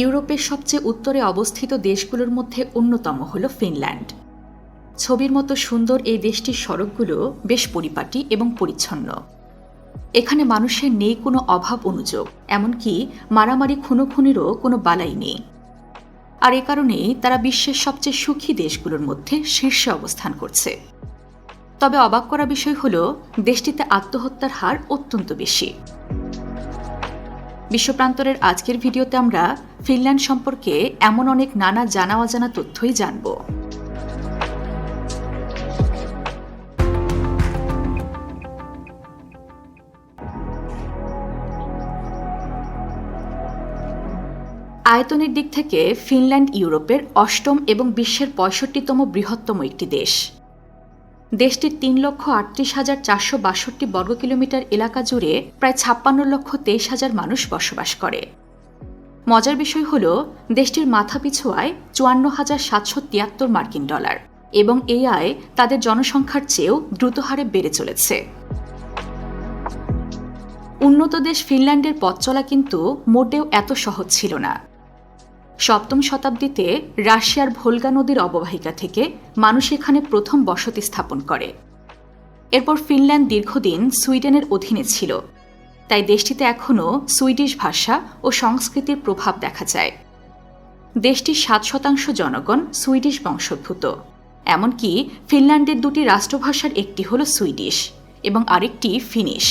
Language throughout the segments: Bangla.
ইউরোপের সবচেয়ে উত্তরে অবস্থিত দেশগুলোর মধ্যে অন্যতম হল ফিনল্যান্ড। ছবির মতো সুন্দর এই দেশটির সড়কগুলো বেশ পরিপাটি এবং পরিচ্ছন্ন। এখানে মানুষের নেই কোনো অভাব অনুযোগ, এমনকি মারামারি খুনোখুনিরও কোনো বালাই নেই। আর এ কারণেই তারা বিশ্বের সবচেয়ে সুখী দেশগুলোর মধ্যে শীর্ষে অবস্থান করছে। তবে অবাক করা বিষয় হল, দেশটিতে আত্মহত্যার হার অত্যন্ত বেশি। বিশ্বপ্রান্তরের আজকের ভিডিওতে আমরা ফিনল্যান্ড সম্পর্কে এমন অনেক নানা জানা অজানা তথ্যই জানব। আয়তনের দিক থেকে ফিনল্যান্ড ইউরোপের অষ্টম এবং বিশ্বের পঁয়ষট্টিতম বৃহত্তম একটি দেশ। দেশটির তিন লক্ষ আটত্রিশ হাজার চারশো বাষট্টি বর্গ কিলোমিটার এলাকা জুড়ে প্রায় ছাপ্পান্ন লক্ষ তেইশ হাজার মানুষ বসবাস করে। মজার বিষয় হল, দেশটির মাথাপিছু আয় চুয়ান্ন হাজার সাতশো তিয়াত্তর মার্কিন ডলার এবং এই আয় তাদের জনসংখ্যার চেয়েও দ্রুত হারে বেড়ে চলেছে। উন্নত দেশ ফিনল্যান্ডের পথ চলা কিন্তু মোটেও এত সহজ ছিল না। সপ্তম শতাব্দীতে রাশিয়ার ভোলগা নদীর অববাহিকা থেকে মানুষ এখানে প্রথম বসতি স্থাপন করে। এরপর ফিনল্যান্ড দীর্ঘদিন সুইডেনের অধীনে ছিল। তাই দেশটিতে এখনও সুইডিশ ভাষা ও সংস্কৃতির প্রভাব দেখা যায়। দেশটির সাত শতাংশ জনগণ সুইডিশ বংশোদ্ভূত। এমনকি ফিনল্যান্ডের দুটি রাষ্ট্রভাষার একটি হল সুইডিশ এবং আরেকটি ফিনিশ।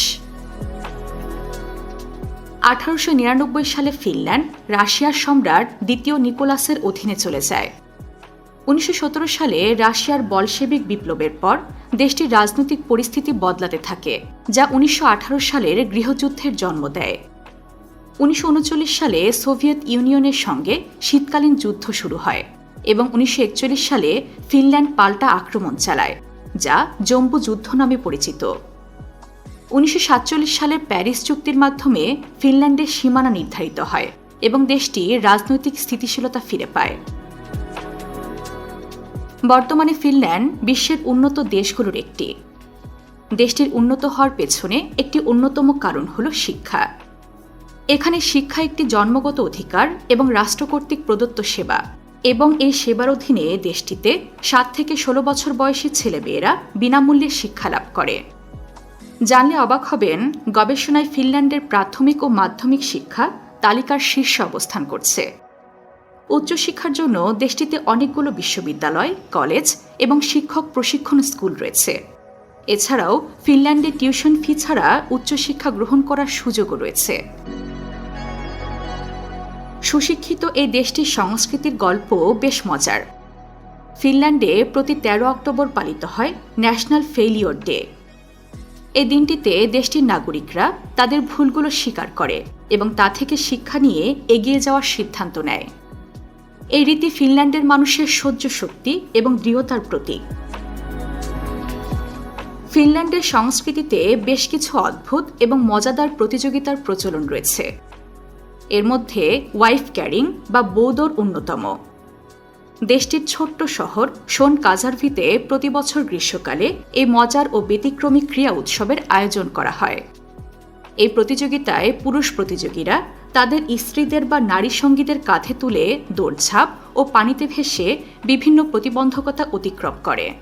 আঠারোশো নিরানব্বই সালে ফিনল্যান্ড, রাশিয়ার সম্রাট দ্বিতীয় নিকোলাসের অধীনে চলে যায়। উনিশশো সতেরো সালে রাশিয়ার বলশেবিক বিপ্লবের পর দেশটির রাজনৈতিক পরিস্থিতি বদলাতে থাকে, যা উনিশশো আঠারো সালের গৃহযুদ্ধের জন্ম দেয়। উনিশশো উনচল্লিশ সালে সোভিয়েত ইউনিয়নের সঙ্গে শীতকালীন যুদ্ধ শুরু হয় এবং উনিশশো একচল্লিশ সালে ফিনল্যান্ড পাল্টা আক্রমণ চালায়, যা জম্বু যুদ্ধ নামে পরিচিত। উনিশশো সাতচল্লিশ সালের প্যারিস চুক্তির মাধ্যমে ফিনল্যান্ডের সীমানা নির্ধারিত হয় এবং দেশটি রাজনৈতিক স্থিতিশীলতা ফিরে পায়। বর্তমানে ফিনল্যান্ড বিশ্বের উন্নত দেশগুলোর একটি। দেশটির উন্নত হওয়ার পেছনে একটি অন্যতম কারণ হল শিক্ষা। এখানে শিক্ষা একটি জন্মগত অধিকার এবং রাষ্ট্র কর্তৃক প্রদত্ত সেবা এবং এই সেবার অধীনে দেশটিতে সাত থেকে ষোলো বছর বয়সী ছেলেমেয়েরা বিনামূল্যে শিক্ষা লাভ করে। জানলে অবাক হবেন, গবেষণায় ফিনল্যান্ডের প্রাথমিক ও মাধ্যমিক শিক্ষা তালিকার শীর্ষে অবস্থান করছে। উচ্চশিক্ষার জন্য দেশটিতে অনেকগুলো বিশ্ববিদ্যালয়, কলেজ এবং শিক্ষক প্রশিক্ষণ স্কুল রয়েছে। এছাড়াও ফিনল্যান্ডে টিউশন ফি ছাড়া উচ্চশিক্ষা গ্রহণ করার সুযোগও রয়েছে। সুশিক্ষিত এই দেশটির সংস্কৃতির গল্প বেশ মজার। ফিনল্যান্ডে প্রতি তেরো অক্টোবর পালিত হয় ন্যাশনাল ফেইলিওর ডে। এই দিনটিতে দেশটির নাগরিকরা তাদের ভুলগুলো স্বীকার করে এবং তা থেকে শিক্ষা নিয়ে এগিয়ে যাওয়ার সিদ্ধান্ত নেয়। এই রীতি ফিনল্যান্ডের মানুষের সহ্য শক্তি এবং দৃঢ়তার প্রতীক। ফিনল্যান্ডের সংস্কৃতিতে বেশ কিছু অদ্ভুত এবং মজাদার প্রতিযোগিতার প্রচলন রয়েছে। এর মধ্যে ওয়াইফ ক্যারিং বা বৌদর অন্যতম। দেশটির ছোট্ট শহর সোন কাজারভিতে প্রতি বছর গ্রীষ্মকালে এই মজার ও ব্যতিক্রমী ক্রিয়া উৎসবের আয়োজন করা হয়। এই প্রতিযোগিতায় পুরুষ প্রতিযোগীরা তাদের স্ত্রীদের বা নারী সঙ্গীদের কাঁধে তুলে দৌড়ঝাঁপ ও পানিতে ভেসে বিভিন্ন প্রতিবন্ধকতা অতিক্রম করে।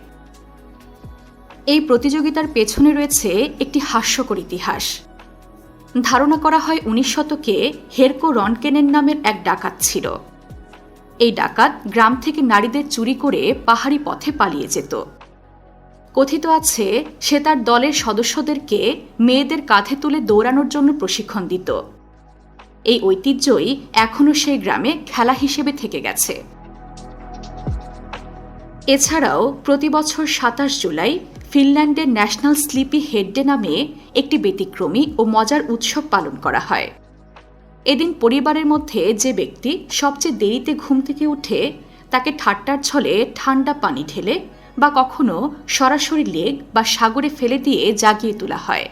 এই প্রতিযোগিতার পেছনে রয়েছে একটি হাস্যকর ইতিহাস। ধারণা করা হয় উনিশ শতকে হেরকো রনকেনের নামের এক ডাকাত ছিল। এই ডাকাত গ্রাম থেকে নারীদের চুরি করে পাহাড়ি পথে পালিয়ে যেত। কথিত আছে, সে তার দলের সদস্যদেরকে মেয়েদের কাঁধে তুলে দৌড়ানোর জন্য প্রশিক্ষণ দিত। এই ঐতিহ্যই এখনও সেই গ্রামে খেলা হিসেবে থেকে গেছে। এছাড়াও প্রতি বছর সাতাশ জুলাই ফিনল্যান্ডের ন্যাশনাল স্লিপি হেডডে নামে একটি ব্যতিক্রমী ও মজার উৎসব পালন করা হয়। এদিন পরিবারের মধ্যে যে ব্যক্তি সবচেয়ে দেরিতে ঘুম থেকে উঠে তাকে ঠাট্টার ছলে ঠান্ডা পানি ঢেলে বা কখনো সরাসরি লেগ বা সাগরে ফেলে দিয়ে জাগিয়ে তোলা হয়।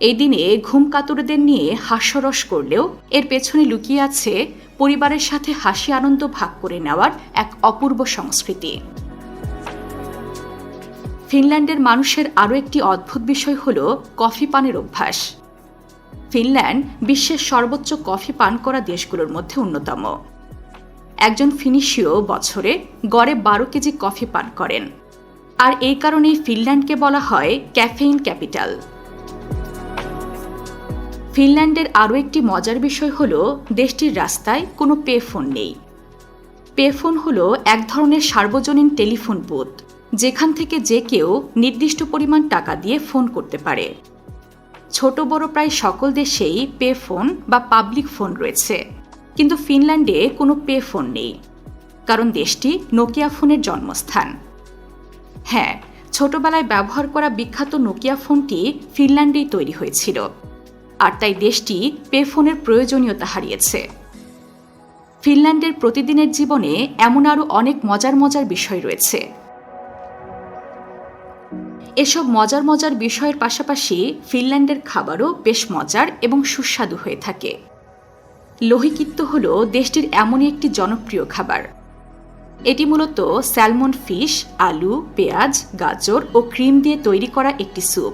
এই দিনে ঘুম কাতুরদের নিয়ে হাস্যরস করলেও এর পেছনে লুকিয়ে আছে পরিবারের সাথে হাসি আনন্দ ভাগ করে নেওয়ার এক অপূর্ব সংস্কৃতি। ফিনল্যান্ডের মানুষের আরও একটি অদ্ভুত বিষয় হল কফি পানের অভ্যাস। ফিনল্যান্ড বিশ্বের সর্বোচ্চ কফি পান করা দেশগুলোর মধ্যে অন্যতম। একজন ফিনিশীয় বছরে গড়ে বারো কেজি কফি পান করেন। আর এই কারণেই ফিনল্যান্ডকে বলা হয় ক্যাফেইন ক্যাপিটাল। ফিনল্যান্ডের আরও একটি মজার বিষয় হল, দেশটির রাস্তায় কোনো পে ফোন নেই। পে ফোন হল এক ধরনের সার্বজনীন টেলিফোন বুথ, যেখান থেকে যে কেউ নির্দিষ্ট পরিমাণ টাকা দিয়ে ফোন করতে পারে। ছোট বড় প্রায় সকল দেশেই পে ফোন বা পাবলিক ফোন রয়েছে। কিন্তু ফিনল্যান্ডে কোনো পে ফোন নেই, কারণ দেশটি নোকিয়া ফোনের জন্মস্থান। হ্যাঁ ছোটবেলায় ব্যবহার করা বিখ্যাত নোকিয়া ফোনটি ফিনল্যান্ডেই তৈরি হয়েছিল, আর তাই দেশটি পে ফোনের প্রয়োজনীয়তা হারিয়েছে। ফিনল্যান্ডের প্রতিদিনের জীবনে এমন আরও অনেক মজার মজার বিষয় রয়েছে এসব মজার মজার বিষয়ের পাশাপাশি ফিনল্যান্ডের খাবারও বেশ মজার এবং সুস্বাদু হয়ে থাকে। লোহিকিত্ত হল দেশটির এমনই একটি জনপ্রিয় খাবার। এটি মূলত স্যালমন ফিশ, আলু, পেঁয়াজ, গাজর ও ক্রিম দিয়ে তৈরি করা একটি স্যুপ।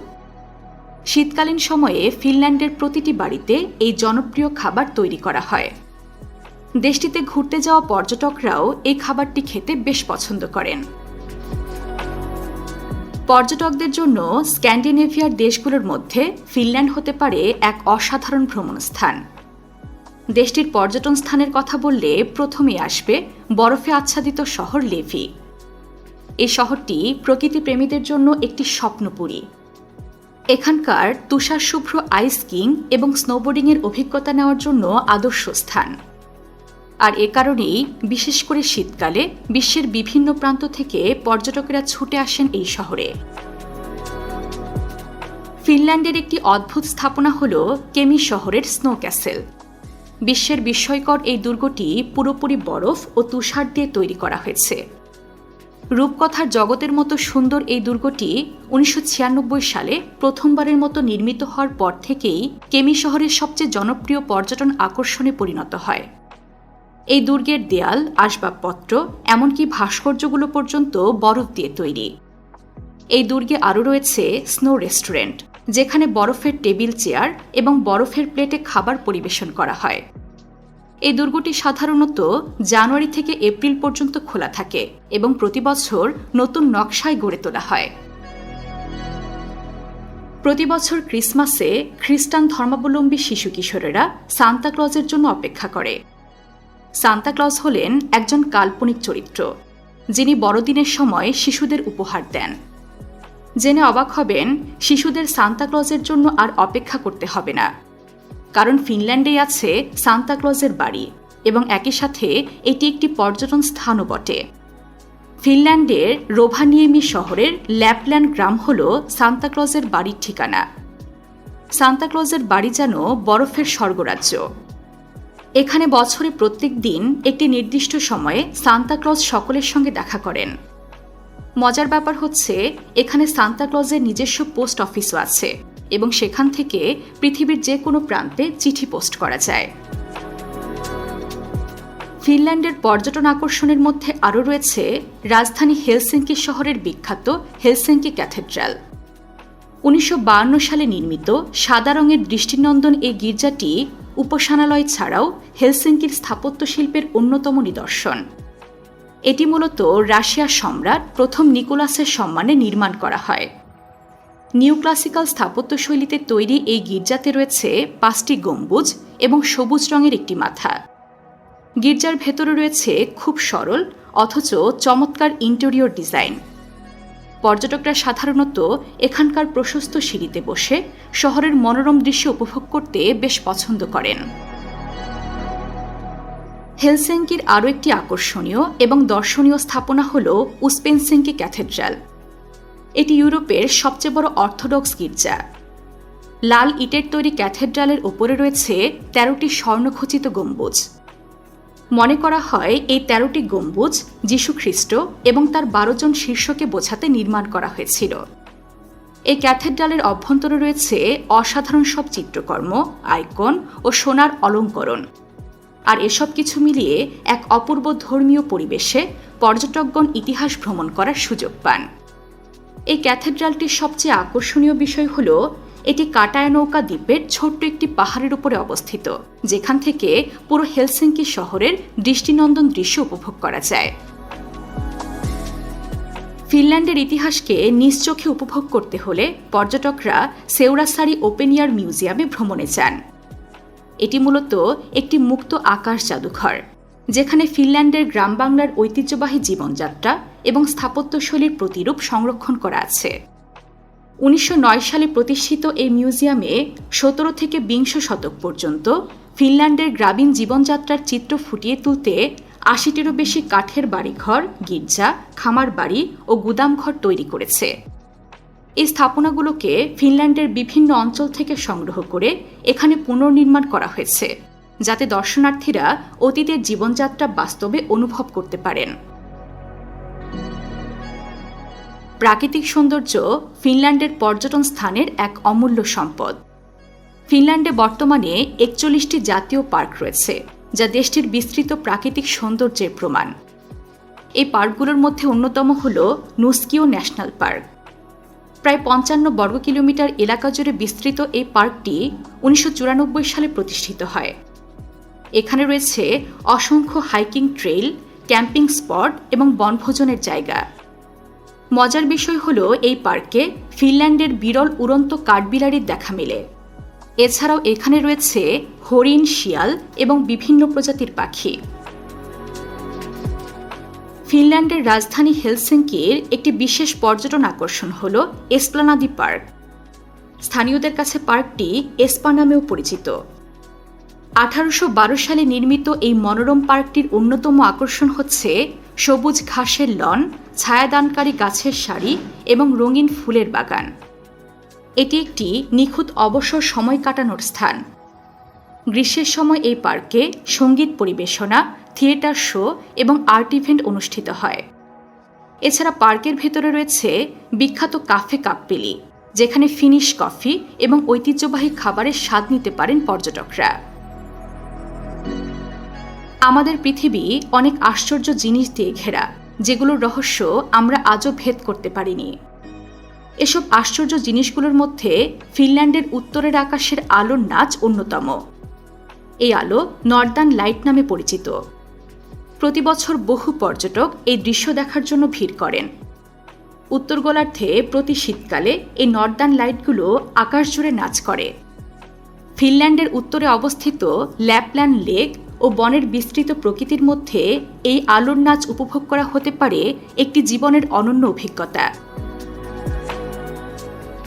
শীতকালীন সময়ে ফিনল্যান্ডের প্রতিটি বাড়িতে এই জনপ্রিয় খাবার তৈরি করা হয়। দেশটিতে ঘুরতে যাওয়া পর্যটকরাও এই খাবারটি খেতে বেশ পছন্দ করেন। পর্যটকদের জন্য স্ক্যান্ডিনেভিয়ার দেশগুলোর মধ্যে ফিনল্যান্ড হতে পারে এক অসাধারণ ভ্রমণ স্থান দেশটির পর্যটন স্থানের কথা বললে প্রথমেই আসবে বরফে আচ্ছাদিত শহর লেভি। এই শহরটি প্রকৃতিপ্রেমীদের জন্য একটি স্বপ্নপুরী। এখানকার তুষার শুভ্র আইস কিং এবং স্নোবোর্ডিংয়ের অভিজ্ঞতা নেওয়ার জন্য আদর্শ স্থান। আর এ কারণেই, বিশেষ করে শীতকালে, বিশ্বের বিভিন্ন প্রান্ত থেকে পর্যটকেরা ছুটে আসেন এই শহরে। ফিনল্যান্ডের একটি অদ্ভুত স্থাপনা হল কেমি শহরের স্নো ক্যাসেল। বিশ্বের বিস্ময়কর এই দুর্গটি পুরোপুরি বরফ ও তুষার দিয়ে তৈরি করা হয়েছে। রূপকথার জগতের মতো সুন্দর এই দুর্গটি উনিশশো ছিয়ানব্বই সালে প্রথমবারের মতো নির্মিত হওয়ার পর থেকেই কেমি শহরের সবচেয়ে জনপ্রিয় পর্যটন আকর্ষণে পরিণত হয়। এই দুর্গের দেয়াল, আসবাবপত্র, এমনকি ভাস্কর্যগুলো পর্যন্ত বরফ দিয়ে তৈরি। এই দুর্গে আরও রয়েছে স্নো রেস্টুরেন্ট, যেখানে বরফের টেবিল, চেয়ার এবং বরফের প্লেটে খাবার পরিবেশন করা হয়। এই দুর্গটি সাধারণত জানুয়ারি থেকে এপ্রিল পর্যন্ত খোলা থাকে এবং প্রতি বছর নতুন নকশায় গড়ে তোলা হয়। প্রতি বছর ক্রিসমাসে খ্রিস্টান ধর্মাবলম্বী শিশু কিশোরেরা সান্তাক্লজের জন্য অপেক্ষা করে। সান্তাক্লজ হলেন একজন কাল্পনিক চরিত্র, যিনি বড়দিনের সময় শিশুদের উপহার দেন। জেনে অবাক হবেন, শিশুদের সান্তাক্লজের জন্য আর অপেক্ষা করতে হবে না। কারণ ফিনল্যান্ডেই আছে সান্তাক্লজের বাড়ি এবং একই সাথে এটি একটি পর্যটন স্থানও বটে। ফিনল্যান্ডের রোভানিয়েমি শহরের ল্যাপল্যান্ড গ্রাম হল সান্তাক্লজের বাড়ির ঠিকানা। সান্তাক্লজের বাড়ি যেন বরফের স্বর্গরাজ্য। এখানে বছরে প্রত্যেক দিন একটি নির্দিষ্ট সময়ে সান্তাক্লজ সকলের সঙ্গে দেখা করেন। মজার ব্যাপার হচ্ছে, এখানে সান্তাক্লজের নিজস্ব পোস্ট অফিসও আছে এবং সেখান থেকে পৃথিবীর যে কোনো প্রান্তে চিঠি পোস্ট করা যায়। ফিনল্যান্ডের পর্যটন আকর্ষণের মধ্যে আরও রয়েছে রাজধানী হেলসিঙ্কি শহরের বিখ্যাত হেলসিঙ্কি ক্যাথেড্রাল। উনিশশো সালে নির্মিত সাদা রঙের দৃষ্টিনন্দন এই গির্জাটি উপাসনালয় ছাড়াও হেলসিঙ্কির স্থাপত্য শিল্পের অন্যতম নিদর্শন। এটি মূলত রাশিয়ার সম্রাট প্রথম নিকোলাসের সম্মানে নির্মাণ করা হয়। নিউ ক্লাসিক্যাল স্থাপত্যশৈলীতে তৈরি এই গির্জাতে রয়েছে পাঁচটি গম্বুজ এবং সবুজ রঙের একটি মাথা। গির্জার ভেতরে রয়েছে খুব সরল অথচ চমৎকার ইন্টেরিয়র ডিজাইন। পর্যটকরা সাধারণত এখানকার প্রশস্ত সিঁড়িতে বসে শহরের মনোরম দৃশ্য উপভোগ করতে বেশ পছন্দ করেন। হেলসেঙ্কির আরও একটি আকর্ষণীয় এবং দর্শনীয় স্থাপনা হল উসপেনসেঙ্কি ক্যাথেড্রাল। এটি ইউরোপের সবচেয়ে বড় অর্থোডক্স গির্জা। লাল ইটের তৈরি ক্যাথেড্রালের ওপরে রয়েছে তেরোটি স্বর্ণখচিত গম্বুজ। মনে করা হয় এই তেরোটি গম্বুজ যীশুখ্রিস্ট এবং তার বারো জন শীর্ষকে বোঝাতে নির্মাণ করা হয়েছিল। এই ক্যাথেড্রালের অভ্যন্তরে রয়েছে অসাধারণ সব চিত্রকর্ম, আইকন ও সোনার অলঙ্করণ। আর এসব কিছু মিলিয়ে এক অপূর্ব ধর্মীয় পরিবেশে পর্যটকগণ ইতিহাস ভ্রমণ করার সুযোগ পান। এই ক্যাথেড্রালটির সবচেয়ে আকর্ষণীয় বিষয় হল এটি কাটায় নৌকা দ্বীপের ছোট্ট একটি পাহাড়ের উপরে অবস্থিত, যেখান থেকে পুরো হেলসিঙ্কি শহরের দৃষ্টিনন্দন দৃশ্য উপভোগ করা যায়। ফিনল্যান্ডের ইতিহাসকে নিজ চোখে উপভোগ করতে হলে পর্যটকরা সেউরাসারি ওপেন ইয়ার মিউজিয়ামে ভ্রমণে যান। এটি মূলত একটি মুক্ত আকাশ জাদুঘর, যেখানে ফিনল্যান্ডের গ্রাম বাংলার ঐতিহ্যবাহী জীবনযাত্রা এবং স্থাপত্যশৈলীর প্রতিরূপ সংরক্ষণ করা আছে। উনিশশো নয় সালে প্রতিষ্ঠিত এই মিউজিয়ামে সতেরো থেকে বিংশ শতক পর্যন্ত ফিনল্যান্ডের গ্রামীণ জীবনযাত্রার চিত্র ফুটিয়ে তুলতে আশিটিরও বেশি কাঠের বাড়িঘর, গির্জা, খামার বাড়ি ও গুদামঘর তৈরি করেছে। এই স্থাপনাগুলোকে ফিনল্যান্ডের বিভিন্ন অঞ্চল থেকে সংগ্রহ করে এখানে পুনর্নির্মাণ করা হয়েছে, যাতে দর্শনার্থীরা অতীতের জীবনযাত্রা বাস্তবে অনুভব করতে পারেন। প্রাকৃতিক সৌন্দর্য ফিনল্যান্ডের পর্যটন স্থানের এক অমূল্য সম্পদ। ফিনল্যান্ডে বর্তমানে একচল্লিশটি জাতীয় পার্ক রয়েছে, যা দেশটির বিস্তৃত প্রাকৃতিক সৌন্দর্যের প্রমাণ। এই পার্কগুলোর মধ্যে অন্যতম হল নুস্কিও ন্যাশনাল পার্ক। প্রায় পঞ্চান্ন বর্গ কিলোমিটার এলাকা জুড়ে বিস্তৃত এই পার্কটি উনিশশো চুরানব্বই সালে প্রতিষ্ঠিত হয়। এখানে রয়েছে অসংখ্য হাইকিং ট্রেইল, ক্যাম্পিং স্পট এবং বনভোজনের জায়গা। মজার বিষয় হল এই পার্কে ফিনল্যান্ডের বিরল উড়ন্ত কাঠবিলারির দেখা মেলে। এছাড়াও এখানে রয়েছে হরিণ শিয়াল এবং বিভিন্ন প্রজাতির পাখি। ফিনল্যান্ডের রাজধানী হেলসিঙ্কির একটি বিশেষ পর্যটন আকর্ষণ হল এসপ্লানাদি পার্ক। স্থানীয়দের কাছে পার্কটি এসপা নামেও পরিচিত। আঠারোশো বারো সালে নির্মিত এই মনোরম পার্কটির অন্যতম আকর্ষণ হচ্ছে সবুজ ঘাসের লন, ছায়াদানকারী গাছের সারি এবং রঙিন ফুলের বাগান। এটি একটি নিখুঁত অবসর সময় কাটানোর স্থান। গ্রীষ্মের সময় এই পার্কে সংগীত পরিবেশনা, থিয়েটার শো এবং আর্ট ইভেন্ট অনুষ্ঠিত হয়। এছাড়া পার্কের ভেতরে রয়েছে বিখ্যাত কাফে কাপ্পিলি, যেখানে ফিনিশ কফি এবং ঐতিহ্যবাহী খাবারের স্বাদ নিতে পারেন পর্যটকরা। আমাদের পৃথিবী অনেক আশ্চর্য জিনিস দিয়ে ঘেরা, যেগুলোর রহস্য আমরা আজও ভেদ করতে পারিনি। এসব আশ্চর্য জিনিসগুলোর মধ্যে ফিনল্যান্ডের উত্তরের আকাশের আলোর নাচ অন্যতম। এই আলো নর্দার্ন লাইট নামে পরিচিত। প্রতি বছর বহু পর্যটক এই দৃশ্য দেখার জন্য ভিড় করেন। উত্তর গোলার্ধে প্রতি শীতকালে এই নর্দার্ন লাইটগুলো আকাশ জুড়ে নাচ করে। ফিনল্যান্ডের উত্তরে অবস্থিত ল্যাপল্যান্ড লেক ও বনের বিস্তৃত প্রকৃতির মধ্যে এই আলোর নাচ উপভোগ করা হতে পারে একটি জীবনের অনন্য অভিজ্ঞতা।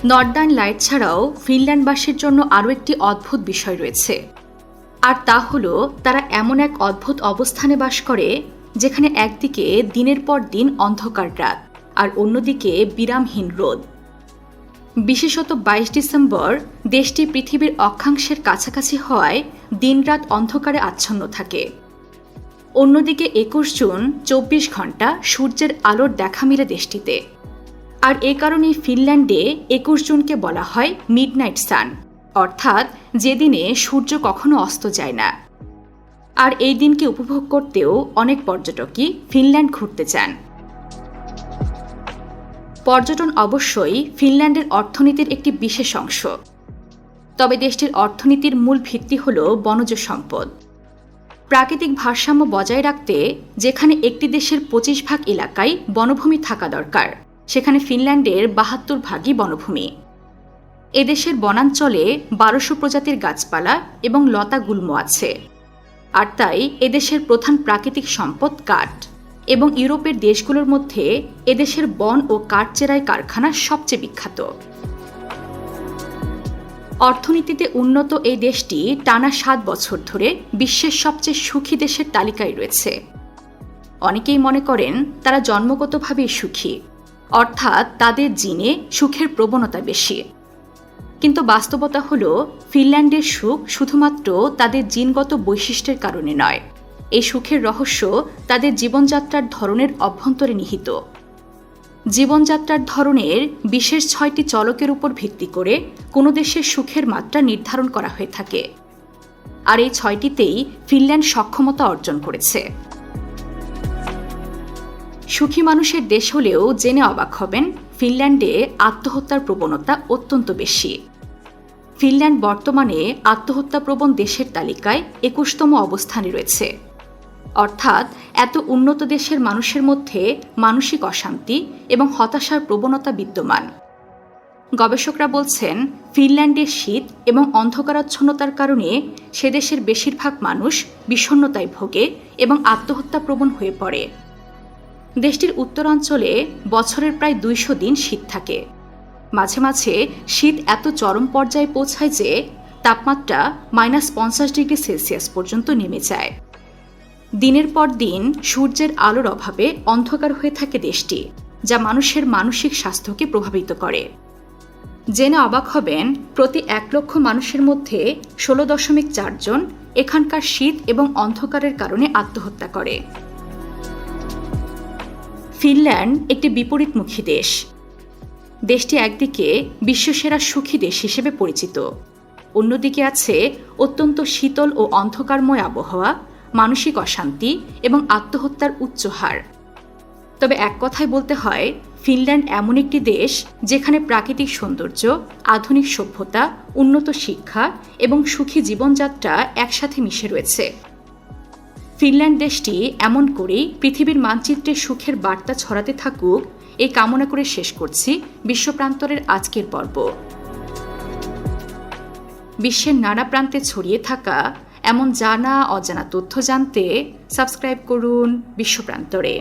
নর্দার্ন লাইট ছাড়াও ফিনল্যান্ডবাসীর জন্য আরও একটি অদ্ভুত বিষয় রয়েছে। আর তা হল, তারা এমন এক অদ্ভুত অবস্থানে বাস করে, যেখানে একদিকে দিনের পর দিন অন্ধকার রাত, আর অন্যদিকে বিরামহীন রোদ। বিশেষত বাইশ ডিসেম্বর, দেশটি পৃথিবীর অক্ষাংশের কাছাকাছি হওয়ায় দিনরাত অন্ধকারে আচ্ছন্ন থাকে। অন্যদিকে একুশ জুন, চব্বিশ ঘণ্টা সূর্যের আলোর দেখা মিলে দেশটিতে। আর এ কারণেই ফিনল্যান্ডে একুশ জুনকে বলা হয় মিডনাইট সান, অর্থাৎ যেদিনে সূর্য কখনো অস্ত যায় না। আর এই দিনকে উপভোগ করতেও অনেক পর্যটকই ফিনল্যান্ড ঘুরতে চান। পর্যটন অবশ্যই ফিনল্যান্ডের অর্থনীতির একটি বিশেষ অংশ। তবে দেশটির অর্থনীতির মূল ভিত্তি হল বনজ সম্পদ। প্রাকৃতিক ভারসাম্য বজায় রাখতে যেখানে একটি দেশের পঁচিশ ভাগ এলাকায় বনভূমি থাকা দরকার, সেখানে ফিনল্যান্ডের বাহাত্তর ভাগই বনভূমি। এদেশের বনাঞ্চলে বারোশো প্রজাতির গাছপালা এবং লতা গুল্ম আছে, আর তাই এদেশের প্রধান প্রাকৃতিক সম্পদ কাঠ। এবং ইউরোপের দেশগুলোর মধ্যে এদেশের বন ও কাঠ চেরাই কারখানা সবচেয়ে বিখ্যাত। অর্থনীতিতে উন্নত এই দেশটি টানা সাত বছর ধরে বিশ্বের সবচেয়ে সুখী দেশের তালিকায় রয়েছে। অনেকেই মনে করেন তারা জন্মগতভাবেই সুখী, অর্থাৎ তাদের জিনে সুখের প্রবণতা বেশি। কিন্তু বাস্তবতা হল, ফিনল্যান্ডের সুখ শুধুমাত্র তাদের জিনগত বৈশিষ্ট্যের কারণে নয় এই সুখের রহস্য তাদের জীবনযাত্রার ধরনের অভ্যন্তরে নিহিত। জীবনযাত্রার ধরনের বিশেষ ছয়টি চলকের উপর ভিত্তি করে কোনো দেশের সুখের মাত্রা নির্ধারণ করা হয়ে থাকে। আর এই ছয়টিতেই ফিনল্যান্ড সক্ষমতা অর্জন করেছে। সুখী মানুষের দেশ হলেও জেনে অবাক হবেন, ফিনল্যান্ডে আত্মহত্যার প্রবণতা অত্যন্ত বেশি। ফিনল্যান্ড বর্তমানে আত্মহত্যা প্রবণ দেশের তালিকায় একুশতম অবস্থানে রয়েছে। অর্থাৎ এত উন্নত দেশের মানুষের মধ্যে মানসিক অশান্তি এবং হতাশার প্রবণতা বিদ্যমান। গবেষকরা বলছেন ফিনল্যান্ডের শীত এবং অন্ধকারাচ্ছন্নতার কারণে সে দেশের বেশিরভাগ মানুষ বিষণ্ণতায় ভোগে এবং আত্মহত্যা প্রবণ হয়ে পড়ে। দেশটির উত্তরাঞ্চলে বছরের প্রায় দুইশো দিন শীত থাকে। মাঝে মাঝে শীত এত চরম পর্যায়ে পৌঁছায় যে তাপমাত্রা মাইনাস পঞ্চাশ ডিগ্রি সেলসিয়াস পর্যন্ত নেমে যায়। দিনের পর দিন সূর্যের আলোর অভাবে অন্ধকার হয়ে থাকে দেশটি, যা মানুষের মানসিক স্বাস্থ্যকে প্রভাবিত করে। জেনে অবাক হবেন, প্রতি এক লক্ষ মানুষের মধ্যে ষোলো দশমিক চারজন এখানকার শীত এবং অন্ধকারের কারণে আত্মহত্যা করে। ফিনল্যান্ড একটি বিপরীতমুখী দেশ। দেশটি একদিকে বিশ্বসেরা সুখী দেশ হিসেবে পরিচিত। অন্যদিকে আছে অত্যন্ত শীতল ও অন্ধকারময় আবহাওয়া মানসিক অশান্তি এবং আত্মহত্যার উচ্চ হার। তবে এক কথায় বলতে হয়, ফিনল্যান্ড এমন একটি দেশ যেখানে প্রাকৃতিক সৌন্দর্য, আধুনিক সভ্যতা, উন্নত শিক্ষা এবং সুখী জীবনযাত্রা একসাথে মিশে রয়েছে। ফিনল্যান্ড দেশটি এমন করেই পৃথিবীর মানচিত্রে সুখের বার্তা ছড়াতে থাকুক এই কামনা করে শেষ করছি বিশ্বপ্রান্তরের আজকের পর্ব। বিশ্বের নানা প্রান্তে ছড়িয়ে থাকা এমন জানা অজানা তথ্য জানতে সাবস্ক্রাইব করুন বিশ্বপ্রান্তরে।